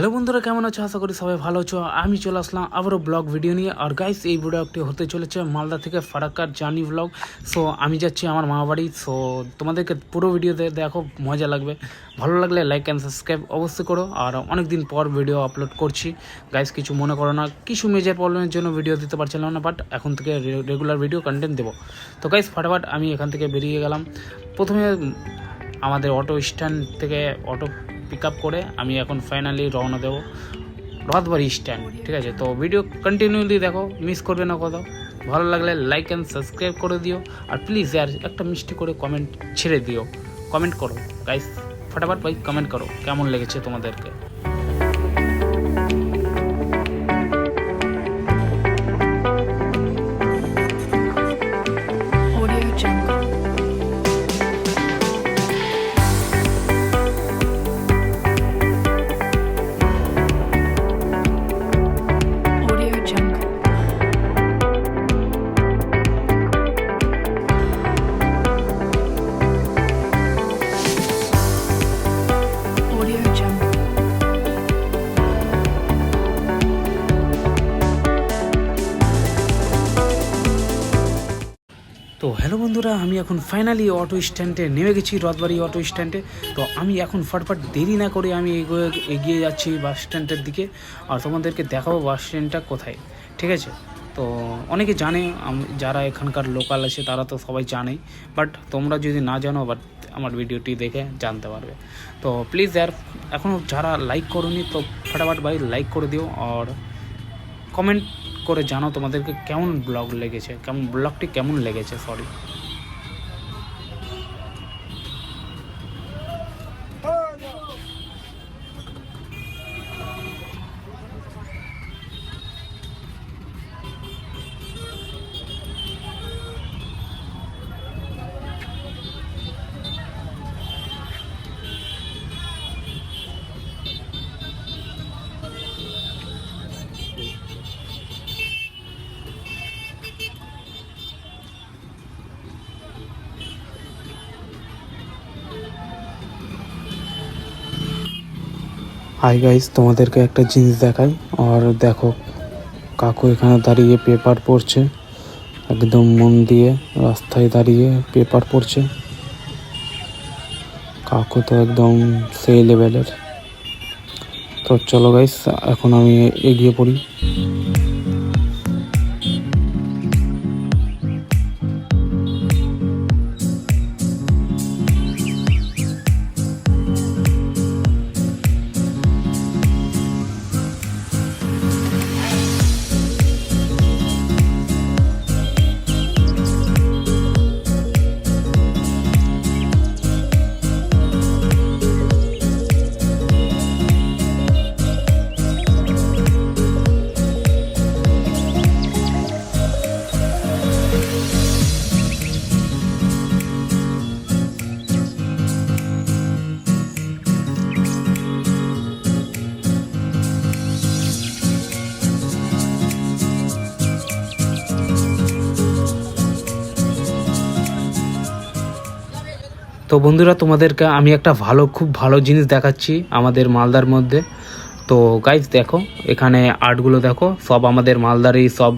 Hello বন্ধুরা, কেমন আছো? আশা করি সবাই ভালো আছো। আমি চলে আসলাম আবারও ব্লগ ভিডিও নিয়ে। আর গাইস এই ভিডিওটি হতে চলেছে মালদা থেকে ফারাক্কার জার্নি ব্লগ সো আমি যাচ্ছি আমার মা বাড়ি। সো তোমাদেরকে পুরো ভিডিওতে দেখো, মজা লাগবে। ভালো লাগলে লাইক অ্যান্ড সাবস্ক্রাইব অবশ্যই করো। আর অনেক দিন পর ভিডিও আপলোড করছি। গাইস কিছু মনে করো না। কিছু মেজর প্রবলেমের জন্য ভিডিও দিতে পারছিলাম না বাট এখন থেকে রেগুলার ভিডিও কন্টেন্ট দেবো। তো গাইস ফাটাফাট আমি এখান থেকে বেরিয়ে গেলাম। প্রথমে আমাদের অটো স্ট্যান্ড থেকে অটো পিক আপ করে আমি এখন ফাইনালি রওনা দেবো রথবাড়ি স্ট্যান্ড ঠিক আছে? তো ভিডিও কন্টিনিউলি দেখো মিস করবে না কোথাও। ভালো লাগলে লাইক অ্যান্ড সাবস্ক্রাইব করে দিও। আর প্লিজ আর একটা মিষ্টি করে কমেন্ট ছেড়ে দিও। কমেন্ট করো। গাইস ফটাফট ভাই কমেন্ট করো। কেমন লেগেছে তোমাদেরকে? এখন ফাইনালি অটো স্ট্যান্ডে নেমে গেছি, রথবাড়ি অটো স্ট্যান্ডে তো আমি এখন ফটফট দেরি না করে আমি এগিয়ে এগিয়ে যাচ্ছি বাস স্ট্যান্ডের দিকে। আর তোমাদেরকে দেখাবো বাস স্ট্যান্ডটা কোথায়, ঠিক আছে? তো অনেকে জানে যারা এখানকার লোকাল আছে, তারা তো সবাই জানেই। বাট তোমরা যদি না জানো বাট আমার ভিডিওটি দেখে জানতে পারবে। তো প্লিজ यार এখনও যারা লাইক করোনি, তো ফটাফট ভাই লাইক করে দিও। আর কমেন্ট করে জানো তোমাদেরকে কেমন ব্লগ লেগেছে, কেমন ব্লগটি কেমন লেগেছে সরি হাই গাইস তোমাদেরকে একটা জিনিস দেখাই। আর দেখো, কাকু এখানে দাঁড়িয়ে পেপার পড়ছে। একদম মন দিয়ে রাস্তায় দাঁড়িয়ে পেপার পড়ছে। কাকু তো একদম সেই লেভেলের তো চলো গাইস এখন আমি এগিয়ে পড়ি। তো বন্ধুরা, তোমাদেরকে আমি একটা ভালো, খুব ভালো জিনিস দেখাচ্ছি আমাদের মালদার মধ্যে। তো গাইজ দেখো, এখানে আর্টগুলো দেখো, সব আমাদের মালদারই, সব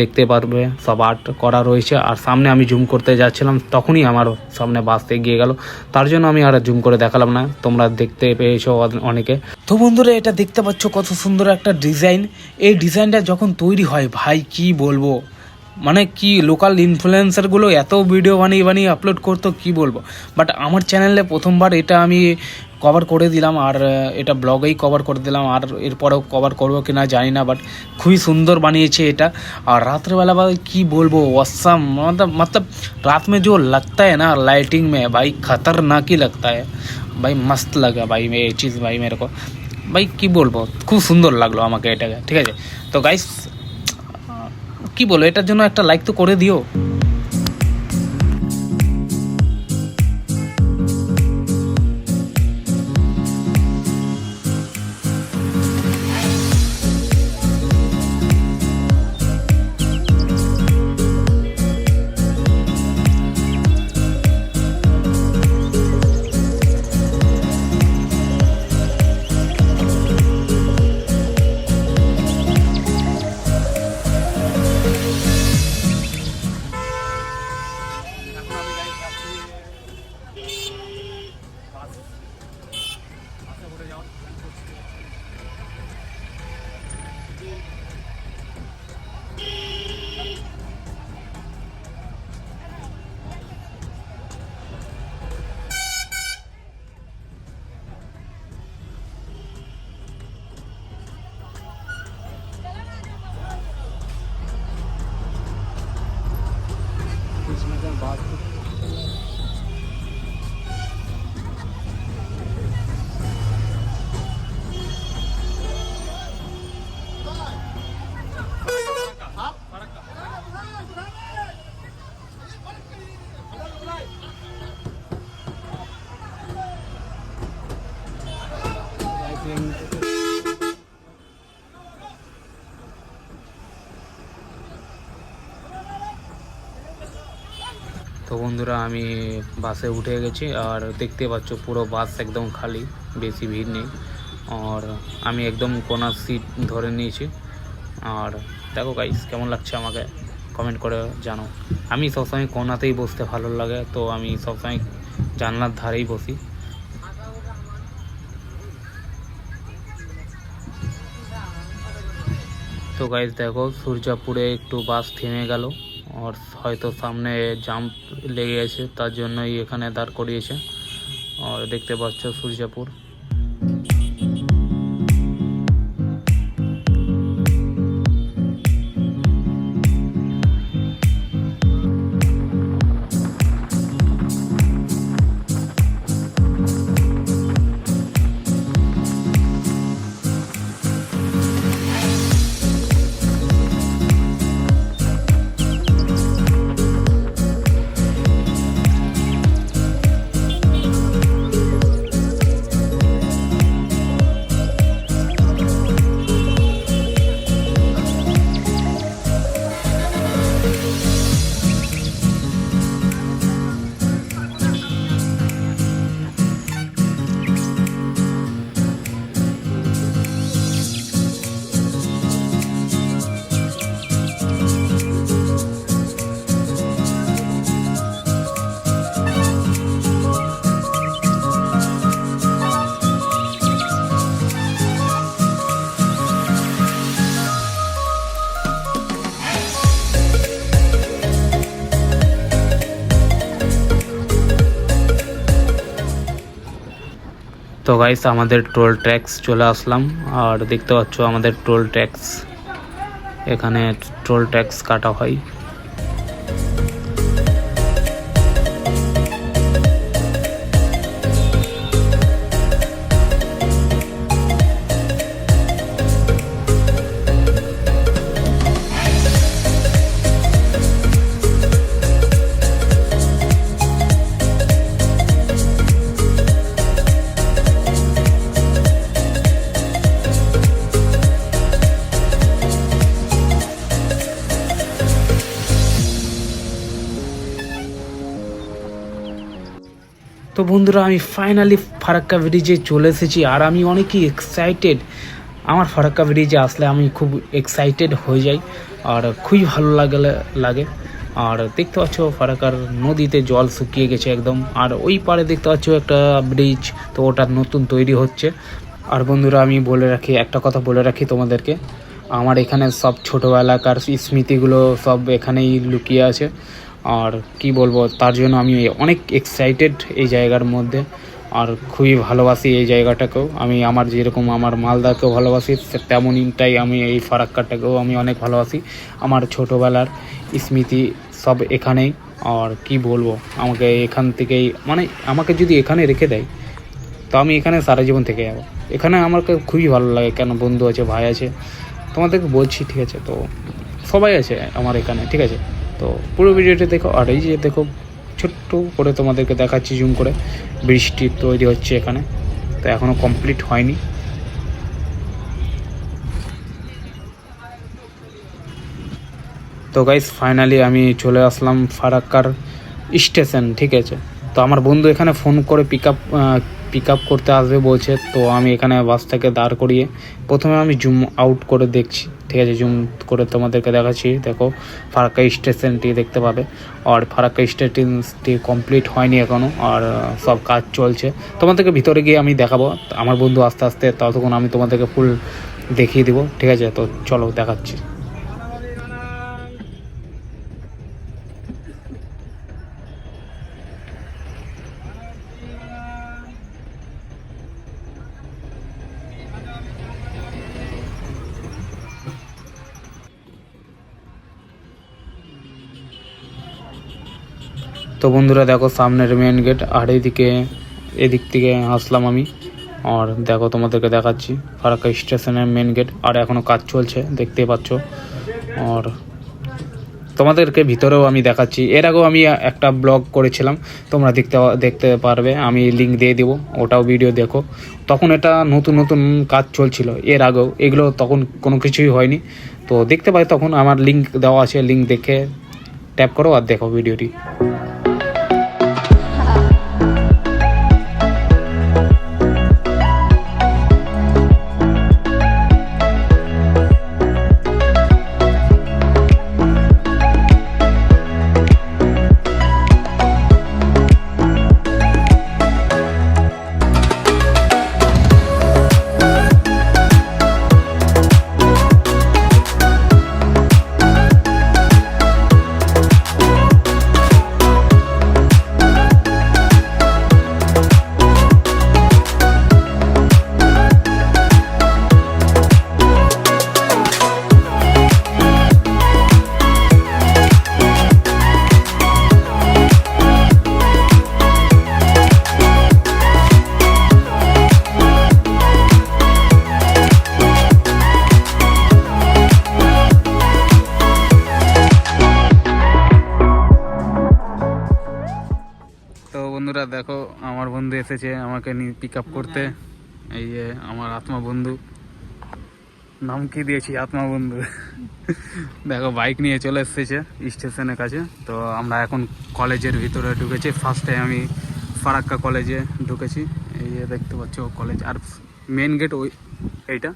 দেখতে পারবে, সব আর্ট করা রয়েছে। আর সামনে আমি জুম করতে যাচ্ছিলাম, তখনই আমার সামনে বাস এগিয়ে গেল। তার জন্য আমি আর জুম করে দেখালাম না, তোমরা দেখতে পেয়েছ অনেকে। তো বন্ধুরা, এটা দেখতে পাচ্ছ কত সুন্দর একটা ডিজাইন এই ডিজাইনটা যখন তৈরি হয়, ভাই, কি বলব? মানে কি লোকাল ইনফ্লুয়েন্সারগুলো এত ভিডিও বানিয়ে বানিয়ে আপলোড করতো কি বলবো বাট আমার চ্যানেলে প্রথমবার এটা আমি কভার করে দিলাম আর আহ, এটা ব্লগেই কভার করে দিলাম আর এরপরেও কভার করবো কিনা জানি না বাট খুবই সুন্দর বানিয়েছে এটা আর রাত্রেবেলা ভাই কি বলবো অসাম मतलब मतलब रात में जो लगता है ना लाइटिंग में भाई खतरनाक ही लगता है भाई मस्त लगा भाई ये चीज़ भाई मेरे को ভাই কি বলবো খুব সুন্দর লাগলো আমাকে এটাকে ঠিক আছে তো গাইস কি বলো? এটার জন্য একটা লাইক তো করে দিও। বন্ধুরা, আমি বাসে উঠে গেছি আর দেখতে পাচ্ছ পুরো বাস একদম খালি, বেশি ভিড় নেই। আর আমি একদম কোনার সিট ধরে নিয়েছি। আর দেখো গাইস কেমন লাগছে আমাকে? কমেন্ট করে জানো আমি সবসময় কোনাতেই বসতে ভালো লাগে, তো আমি সবসময় জানলার ধারেই বসি। তো গাইস দেখো, সূর্যাপুরে একটু বাস থেমে গেল। আর হয়তো সামনে জাম্প লেগে গেছে, তার জন্যই এখানে দাঁড় করিয়েছে। আর দেখতে পাচ্ছ সূর্যাপুর। তো গাইস আমাদের টোল ট্যাক্স চলে আসলাম। আর দেখতে পাচ্ছ আমাদের টোল ট্যাক্স এখানে টোল ট্যাক্স কাটা হয়। বন্ধুরা, আমি ফাইনালি ফারাক্কা ব্রিজে চলে এসেছি আর আমি অনেকই এক্সাইটেড আমার ফারাক্কা ব্রিজে আসলে আমি খুব এক্সাইটেড হয়ে যাই আর খুবই ভালো লাগে লাগে। আর দেখতে পাচ্ছ ফারাক্কার নদীতে জল শুকিয়ে গেছে একদম। আর ওই পারে দেখতে পাচ্ছ একটা ব্রিজ তো ওটা নতুন তৈরি হচ্ছে। আর বন্ধুরা, আমি বলে রাখি, একটা কথা বলে রাখি তোমাদেরকে। আমার এখানে সব ছোটোবেলাকার স্মৃতিগুলো সব এখানেই লুকিয়ে আছে। আর কি বলব, তার জন্য আমি অনেক এক্সাইটেড এই জায়গার মধ্যে আর খুবই ভালোবাসি এই জায়গাটাকেও। আমি আমার যেরকম আমার মালদাকেও ভালোবাসি তেমনইটাই আমি এই ফারাক্কাটাকেও আমি অনেক ভালোবাসি। আমার ছোটোবেলার স্মৃতি সব এখানেই। আর কি বলব, আমাকে এখান থেকেই মানে আমাকে যদি এখানে রেখে দেয়, তো আমি এখানে সারা জীবন থেকে যাব। এখানে আমাকে খুবই ভালো লাগে, কেন বন্ধু আছে, ভাই আছে, তোমাদেরকে বলছি, ঠিক আছে? তো সবাই আছে আমার এখানে, ঠিক আছে? তো পুরো ভিডিওটা দেখো, আর এই যে দেখো, ছোট্ট করে তোমাদেরকে দেখাচ্ছি জুম করে। বৃষ্টি তৈরি হচ্ছে এখানে, তো এখনও কমপ্লিট হয়নি। তো গাইস ফাইনালি আমি চলে আসলাম ফারাক্কার স্টেশন, ঠিক আছে? তো আমার বন্ধু এখানে ফোন করে পিক আপ পিক আপ করতে আসবে বলছে, তো আমি এখানে বাসটাকে দাঁড় করিয়ে প্রথমে আমি জুম আউট করে দেখছি। ঠিক আছে জুম করে তোমাদেরকে দেখাচ্ছি। দেখো, ফারাক্কা স্টেশনটি দেখতে পাবে। আর ফারাক্কা স্টেশনটি কমপ্লিট হয়নি এখনও আর সব কাজ চলছে। তোমাদেরকে ভিতরে গিয়ে আমি দেখাবো। আমার বন্ধু আস্তে আস্তে ততক্ষণ আমি তোমাদেরকে ফুল দেখিয়ে দিব। ঠিক আছে, তো চলো দেখাচ্ছি। তো বন্ধুরা দেখো সামনের মেন গেট আর এইদিকে এদিক থেকে আসলাম আমি। আর দেখো তোমাদেরকে দেখাচ্ছি, ফারাক্কা স্টেশনের মেন গেট আর এখনও কাজ চলছে দেখতে পাচ্ছ। আর তোমাদেরকে ভিতরেও আমি দেখাচ্ছি। এর আগেও আমি একটা ব্লগ করেছিলাম, তোমরা দেখতে দেখতে পারবে, আমি লিঙ্ক দিয়ে দিব, ওটাও ভিডিও দেখো। তখন এটা নতুন নতুন কাজ চলছিল, এর আগেও, এগুলো তখন কোনো কিছুই হয়নি। তো দেখতে পাই তখন আমার লিঙ্ক দেওয়া আছে লিঙ্ক দেখে ট্যাপ করো আর দেখো ভিডিওটি এসেছে আমাকে পিক আপ করতে। এই যে আমার আত্মা বন্ধু। নাম কি দিয়েছি আত্মা বন্ধু। দেখো বাইক নিয়ে চলে এসেছে স্টেশনের কাছে। তো আমরা এখন কলেজের ভিতরে ঢুকেছি। ফার্স্ট টাইম আমি ফারাক্কা কলেজে ঢুকেছি। এই যে দেখতে পাচ্ছ কলেজ। আর মেন গেট ওই এইটা।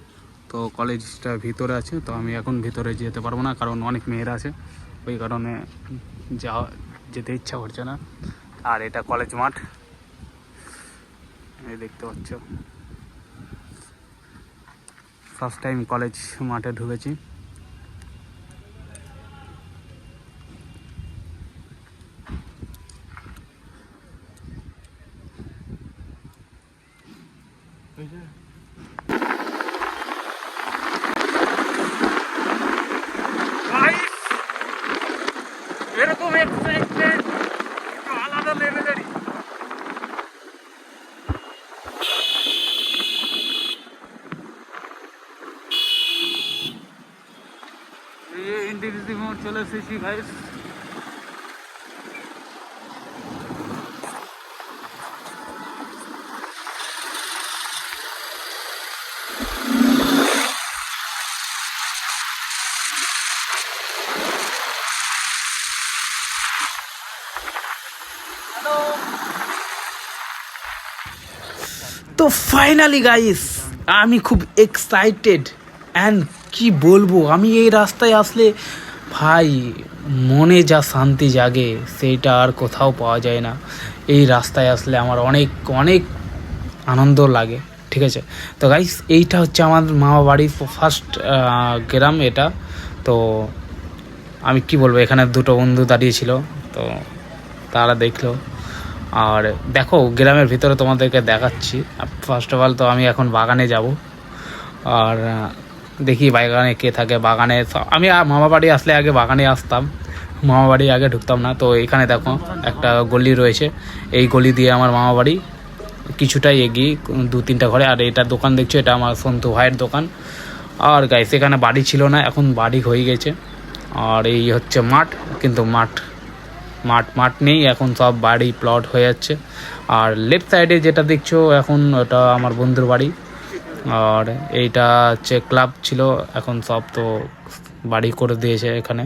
তো কলেজটা ভিতরে আছে। তো আমি এখন ভিতরে যেতে পারব না, কারণ অনেক মেয়েরা আছে। ওই কারণে যাওয়া যেতে ইচ্ছা করছে না। আর এটা কলেজ মাঠ। দেখতে পাচ্ছ। ফার্স্ট টাইম কলেজ মাঠে ঢুকেছি। চলে এসেছি গাইস তো ফাইনালি গাইস আমি খুব এক্সাইটেড অ্যান্ড কি বলব, আমি এই রাস্তায় আসলে ভাই, মনে যা শান্তি জাগে, সেইটা আর কোথাও পাওয়া যায় না। এই রাস্তায় আসলে আমার অনেক অনেক আনন্দ লাগে, ঠিক আছে? তো গাইস এইটা হচ্ছে আমার মামা বাড়ির ফার্স্ট গ্রাম এটা। তো আমি কি বলব, এখানে দুটো বন্ধু দাঁড়িয়েছিল, তো তারা দেখল। আর দেখো, গ্রামের ভিতরে তোমাদেরকে দেখাচ্ছি। ফার্স্ট অফ অল তো আমি এখন বাগানে যাব। আর দেখি বাগানে কে থাকে, বাগানে আমি মামা বাড়ি আসলে আগে বাগানে আসতাম। মামা বাড়ি আগে ঢুকতাম না, তো এখানে দেখো একটা গলি রয়েছে। এই গলি দিয়ে আমার মামা বাড়ি কিছুটাই এগিয়ে, দু, তিনটা ঘরে। আর এটা দোকান দেখছ, এটা আমার সন্তু ভাইয়ের দোকান। আর গাইস এখানে বাড়ি ছিল না, এখন বাড়ি হয়ে গেছে। আর এই হচ্ছে মাঠ, কিন্তু মাঠ মাঠ মাঠ নেই, এখন সব বাড়ি প্লট হয়ে যাচ্ছে। আর লেফট সাইডে যেটা দেখছ, এখন ওটা আমার বন্ধুর বাড়ি। আর এইটা হচ্ছে ক্লাব ছিল, এখন সব তো বাড়ি করে দিয়েছে এখানে।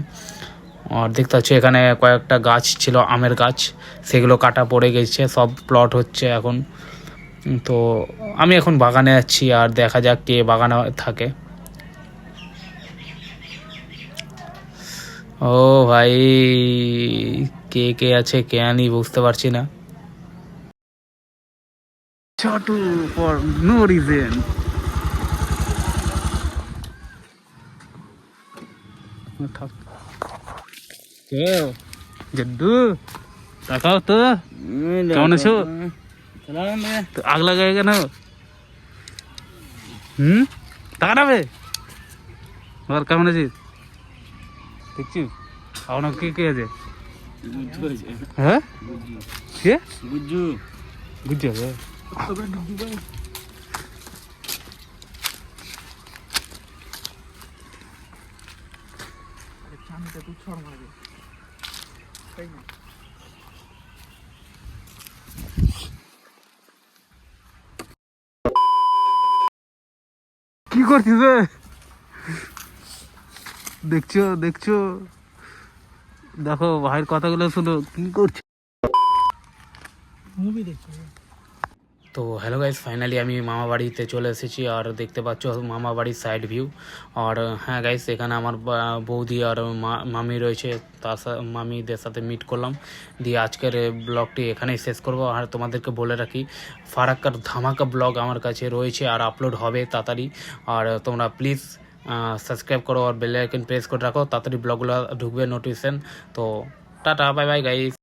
আর দেখতে পাচ্ছি এখানে কয়েকটা গাছ ছিল, আমের গাছ, সেগুলো কাটা পড়ে গেছে, সব প্লট হচ্ছে এখন। তো আমি এখন বাগানে যাচ্ছি আর দেখা যাক কে বাগানে থাকে। ও ভাই, কে কে আছে কে আনি বুঝতে পারছি না। ছোটু ফর নো রিজন জড্ডু তাকাও তো। কেমন আছো? তো। আগ লাগায় কেন? হুম? টাকা নেবে বল কেমন আছিস? দেখছি। আপনার কে কে আছে? হ্যাঁ? কে? বুঝছি হবে কি করছিস রে? দেখছ দেখছ? দেখো ভাইয়ের কথাগুলো শুনো কি করছ? তো হ্যালো গাইজ ফাইনালি আমি মামা বাড়িতে চলে এসেছি আর দেখতে পাচ্ছ মামা বাড়ির সাইড ভিউ আর হ্যাঁ গাইজ এখানে আমার বৌদি আর মামি রয়েছে, তার মামিদের সাথে মিট করলাম। দিয়ে আজকের ব্লগটি এখানেই শেষ করব। আর তোমাদেরকে বলে রাখি, ফারাক্কার ধামাকা ব্লগ আমার কাছে রয়েছে আর আপলোড হবে তাড়াতাড়ি। আর তোমরা প্লিজ সাবস্ক্রাইব করো আর বেল আইকন প্রেস করে রাখো, তাড়াতাড়ি ব্লগগুলো ঢুকবে নোটিফিকেশন তো, টাটা বাই বাই গাইজ